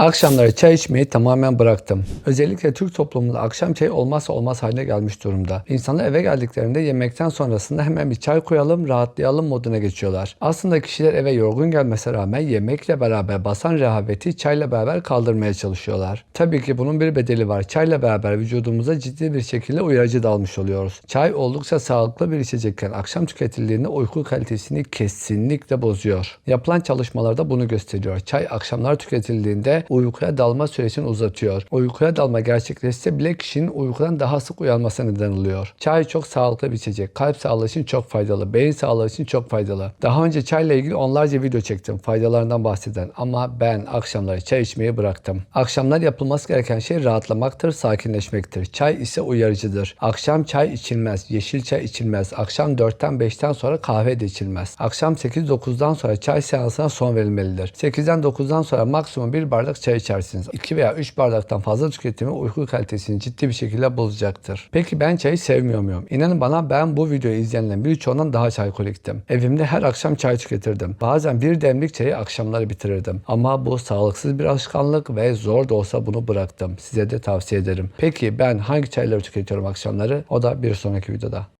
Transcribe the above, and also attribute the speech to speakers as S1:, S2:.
S1: Akşamları çay içmeyi tamamen bıraktım. Özellikle Türk toplumunda akşam çayı olmazsa olmaz haline gelmiş durumda. İnsanlar eve geldiklerinde yemekten sonrasında hemen bir çay koyalım, rahatlayalım moduna geçiyorlar. Aslında kişiler eve yorgun gelmesine rağmen yemekle beraber basan rehaveti çayla beraber kaldırmaya çalışıyorlar. Tabii ki bunun bir bedeli var. Çayla beraber vücudumuza ciddi bir şekilde uyarıcı dalmış oluyoruz. Çay oldukça sağlıklı bir içecekken akşam tüketildiğinde uyku kalitesini kesinlikle bozuyor. Yapılan çalışmalarda bunu gösteriyor. Çay akşamlar tüketildiğinde uykuya dalma süresini uzatıyor. Uykuya dalma gerçekleşse bile kişinin uykudan daha sık uyanmasına neden oluyor. Çay çok sağlıklı bir içecek. Kalp sağlığı için çok faydalı. Beyin sağlığı için çok faydalı. Daha önce çayla ilgili onlarca video çektim. Faydalarından bahseden. Ama ben akşamları çay içmeyi bıraktım. Akşamlar yapılması gereken şey rahatlamaktır, sakinleşmektir. Çay ise uyarıcıdır. Akşam çay içilmez. Yeşil çay içilmez. Akşam 4'ten 5'ten sonra kahve de içilmez. Akşam 8-9'dan sonra çay seansına son verilmelidir. 8'den 9'dan sonra maksimum bir bardak çay içersiniz. 2 veya 3 bardaktan fazla tüketimi uyku kalitesini ciddi bir şekilde bozacaktır. Peki ben çayı sevmiyor muyum? İnanın bana ben bu videoyu izleyenlerin birçoğundan daha çaykoliktim. Evimde her akşam çay tüketirdim. Bazen bir demlik çayı akşamları bitirirdim. Ama bu sağlıksız bir alışkanlık ve zor da olsa bunu bıraktım. Size de tavsiye ederim. Peki ben hangi çayları tüketiyorum akşamları? O da bir sonraki videoda.